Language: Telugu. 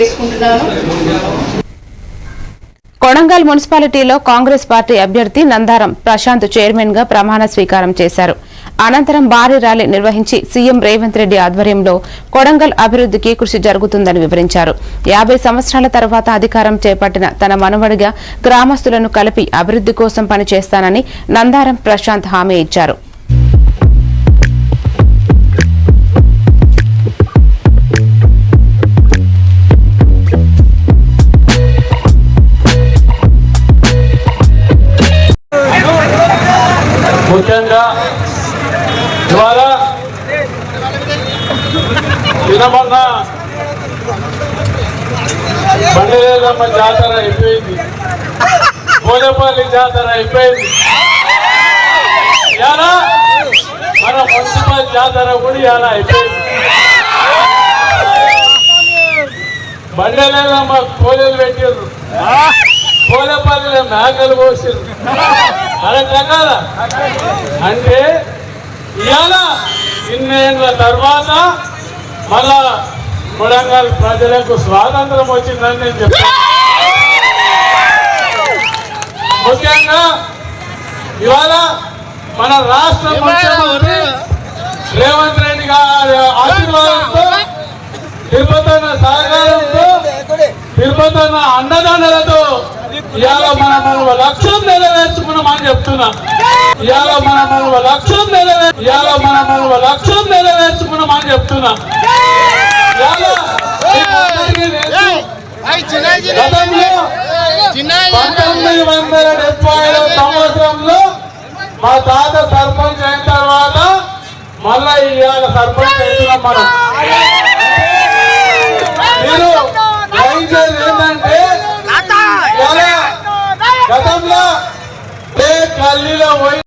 చేసుకుంటున్నాను. కొడంగల్ మున్సిపాలిటీలో కాంగ్రెస్ పార్టీ అభ్యర్థి నందారం ప్రశాంత్ చైర్మన్గా ప్రమాణ స్వీకారం చేశారు. అనంతరం భారీ ర్యాలీ నిర్వహించి సీఎం రేవంత్ రెడ్డి ఆధ్వర్యంలో కొడంగల్ అభివృద్ధికి కృషి జరుగుతుందని వివరించారు. యాభై సంవత్సరాల తర్వాత అధికారం చేపట్టిన తన మనవడిగా గ్రామస్తులను కలిపి అభివృద్ధి కోసం పనిచేస్తానని నందారం ప్రశాంత్ హామీ ఇచ్చారు. ముఖ్యంగా ఇవాళ వినబడిన బండిలేదమ్మ జాతర అయిపోయింది. కోలేపల్లి జాతర అయిపోయింది. ఇలా మన మున్సిపల్ జాతర కూడా ఇలా అయిపోయింది. బండలేదమ్మ కోలేలు పెట్టారు కోలేపల్లిలో మేకలు కోసారు కరెక్టా కాదా అంటే ఇవాళ ఇన్నేళ్ళ తర్వాత మళ్ళా కొడంగల్ ప్రజలకు స్వాతంత్రం వచ్చిందని నేను చెప్తాను ముఖ్యంగా ఇవాళ మన రాష్ట్ర ముఖ్యమంత్రి రేవంత్ రెడ్డి గారి ఆశీర్వాదంతో తిరుపతన్న సహకారంతో తిరుపతన్న అండదండలతో ఇవాళ మన మన లక్ష్యం నెరవేర్చుకున్నామని చెప్తున్నా. ఇవాళ మన మన లక్ష్యం నెరవే ఇవాళ మన మన లక్ష్యం నెరవేర్చుకున్నామని చెప్తున్నా. పంతొమ్మిది వందల డెబ్బై ఐదవ సంవత్సరంలో మా తాత సర్పంచ్ అయిన తర్వాత మళ్ళా ఇవాళ సర్పంచ్ అవుతున్నాం మనం. ఇవాళ